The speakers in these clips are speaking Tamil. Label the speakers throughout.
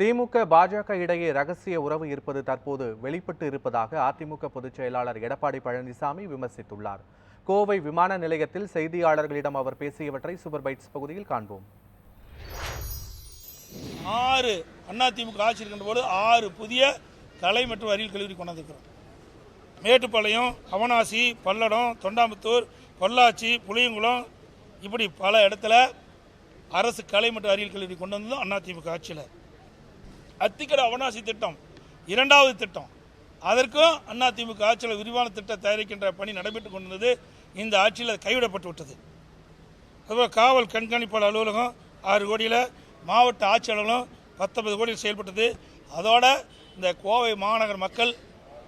Speaker 1: திமுக பாஜக இடையே ரகசிய உறவு இருப்பது தற்போது வெளிப்பட்டு இருப்பதாக அதிமுக பொதுச் செயலாளர் எடப்பாடி பழனிசாமி விமர்சித்துள்ளார். கோவை விமான நிலையத்தில் செய்தியாளர்களிடம் அவர் பேசியவற்றை சூப்பர் பைட்ஸ் பகுதியில் காண்போம்.
Speaker 2: ஆறு அதிமுக ஆட்சி இருக்கின்ற போது ஆறு புதிய கலை மற்றும் அறிவியல் கல்லூரி கொண்டாந்துருக்கிறோம் மேட்டுப்பாளையம் அவனாசி பல்லடம் தொண்டாமுத்தூர் பொள்ளாச்சி புளியங்குளம் இப்படி பல இடத்துல அரசு கலை மற்றும் அறிவியல் கல்லூரி கொண்டு வந்ததும் அதிமுக ஆட்சியில். அத்திக்கடை அவனாசி திட்டம் இரண்டாவது திட்டம். அதற்கும் அதிமுக ஆட்சியில் விரிவான திட்டம் தயாரிக்கின்ற பணி நடைபெற்று கொண்டிருந்தது. இந்த ஆட்சியில் கைவிடப்பட்டு விட்டது. அதுபோல் காவல் கண்காணிப்பாளர் அலுவலகம் ஆறு கோடியில் மாவட்ட ஆட்சியாளர்களும் பத்தொன்பது கோடியில் செயல்பட்டது. அதோட இந்த கோவை மாநகர் மக்கள்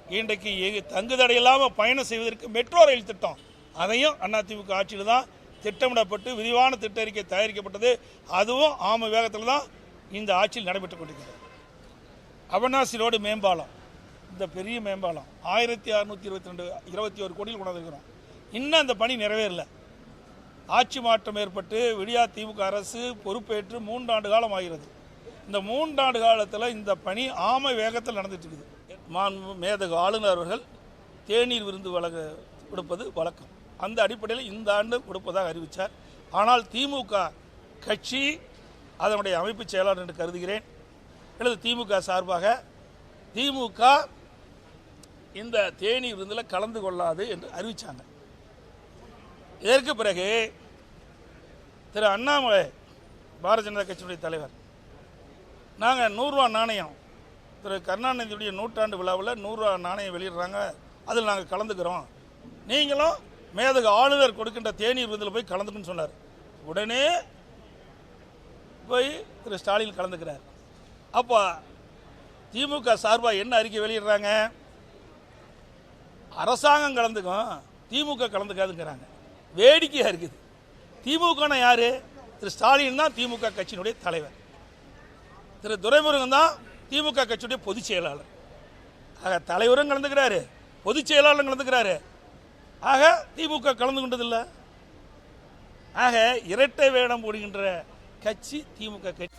Speaker 2: இன்றைக்கு எ- தங்குதடை இல்லாமல் பயணம் செய்வதற்கு மெட்ரோ ரயில் திட்டம். அதையும் அதிமுக ஆட்சியில் தான் திட்டமிடப்பட்டு விரிவான திட்ட அறிக்கை தயாரிக்கப்பட்டது. அதுவும் ஆம வேகத்தில் தான் இந்த ஆட்சியில் நடைபெற்றுக் கொண்டிருக்கிறது. அவனாசி ரோடு மேம்பாலம். இந்த பெரிய மேம்பாலம். ஆயிரத்தி அறுநூற்றி இருபத்தி ரெண்டு இருபத்தி ஒரு கோடியில் கொண்டாந்துருக்கிறோம். இன்னும் அந்த பணி நிறைவேறல. ஆட்சி மாற்றம் ஏற்பட்டு விடியா திமுக அரசு பொறுப்பேற்று மூன்றாண்டு காலம் ஆகிறது. இந்த மூன்றாண்டு காலத்தில் இந்த பணி ஆமை வேகத்தில் நடந்துட்டு இருக்குது மாண்பு மேதகு ஆளுநர் அவர்கள் தேநீர் விருந்து வழங்க கொடுப்பது வழக்கம். அந்த அடிப்படையில் இந்த ஆண்டு கொடுப்பதாக அறிவித்தார் ஆனால் திமுக கட்சி அதனுடைய அமைப்பு செயலாளர் என்று கருதுகிறேன். அல்லது திமுக சார்பாக திமுக இந்த தேனி விருந்தில் கலந்து கொள்ளாது என்று அறிவித்தாங்க இதற்கு பிறகு திரு அண்ணாமலை பாரதிய ஜனதா கட்சியினுடைய தலைவர் நாங்கள் நூறுரூவா நாணயம் திரு கருணாநிதியுடைய நூற்றாண்டு விழாவில் நூறுரூவா நாணயம் வெளியிடுறாங்க. அதில் நாங்கள் கலந்துக்கிறோம். நீங்களும் மேதகு ஆளுநர் கொடுக்கின்ற தேநீர் விருந்தில் போய் கலந்துக்குன்னு சொன்னார். உடனே போய் திரு ஸ்டாலின் கலந்துக்கிறார். அப்போ திமுக சார்பாக என்ன அறிக்கை வெளியிடுறாங்க? அரசாங்கம் கலந்துக்கும் திமுக கலந்துக்காதுங்கிறாங்க. வேடிக்கையாக இருக்குது. திமுகனா யார்? திரு ஸ்டாலின் தான் திமுக கட்சியினுடைய தலைவர். திரு துரைமுருகன் தான் திமுக கட்சியுடைய பொதுச் செயலாளர். ஆக தலைவரும் கலந்துக்கிறாரு பொதுச் செயலாளரும் கலந்துக்கிறாரு. ஆக திமுக கலந்து கொண்டதில்லை. ஆக இரட்டை வேடம் போடுகின்ற கட்சி திமுக கட்சி.